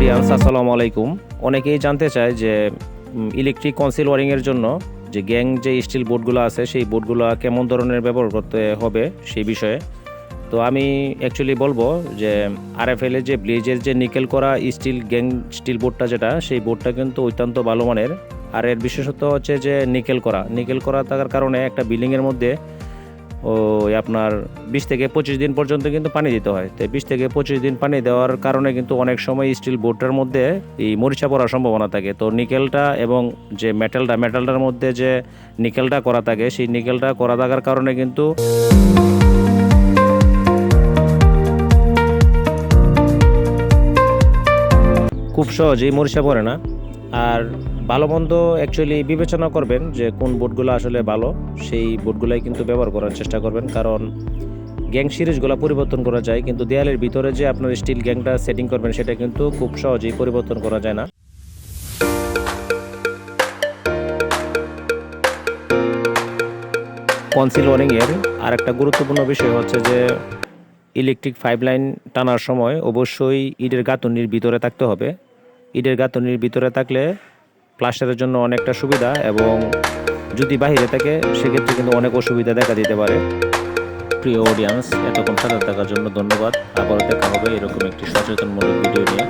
Audience আসসালামু আলাইকুম। অনেকেই জানতে চায় যে ইলেকট্রিক কনসিল ওয়ারিংয়ের জন্য যে গ্যাং যে স্টিল বোর্ডগুলো আছে, সেই বোর্ডগুলো কেমন ধরনের ব্যবহার করতে হবে সেই বিষয়ে। তো আমি অ্যাকচুয়ালি বলব যে আর আরএফএল এর যে ব্লেজের যে নিকেল করা স্টিল গ্যাং স্টিল বোর্ডটা যেটা, সেই বোর্ডটা কিন্তু অত্যন্ত ভালো মানের। আর এর বিশেষত্ব হচ্ছে যে নিকেল করা। নিকেল করা থাকার কারণে একটা বিল্ডিংয়ের মধ্যে ওই আপনার বিশ থেকে পঁচিশ দিন পর্যন্ত কিন্তু পানি দিতে হয়। তো বিশ থেকে পঁচিশ দিন পানি দেওয়ার কারণে কিন্তু অনেক সময় স্টিল বোর্ডটার মধ্যে এই মরিচা পড়ার সম্ভাবনা থাকে। তো নিকেলটা এবং যে মেটালটা মেটালটার মধ্যে যে নিকেলটা করা থাকে, সেই নিকেলটা করা থাকার কারণে কিন্তু খুব সহজেই মরিচা পড়ে না। আর ভালো মন্দ অ্যাকচুয়ালি বিবেচনা করবেন যে কোন বোর্ডগুলো আসলে ভালো, সেই বোর্ডগুলাই কিন্তু ব্যবহার করার চেষ্টা করবেন। কারণ গ্যাং সিরিজগুলো পরিবর্তন করা যায়, কিন্তু দেয়ালের ভিতরে যে আপনার স্টিল গ্যাংটা সেটিং করবেন, সেটা কিন্তু খুব সহজেই পরিবর্তন করা যায় না। কনসিল ওয়ারিংয়ের আর একটা গুরুত্বপূর্ণ বিষয় হচ্ছে যে ইলেকট্রিক পাইপ লাইন টানার সময় অবশ্যই ইটের গাঁথনির ভিতরে থাকতে হবে। ইটের গাঁথনির ভিতরে থাকলে প্লাস্টারের জন্য অনেকটা সুবিধা এবং যদি বাহিরে থাকে, সেক্ষেত্রে কিন্তু অনেক অসুবিধা দেখা দিতে পারে। প্রিয় অডিয়েন্স এতক্ষণ সাথে থাকার জন্য ধন্যবাদ। আবারও দেখা হবে এরকম একটি সচেতনমূলক ভিডিও নিয়ে।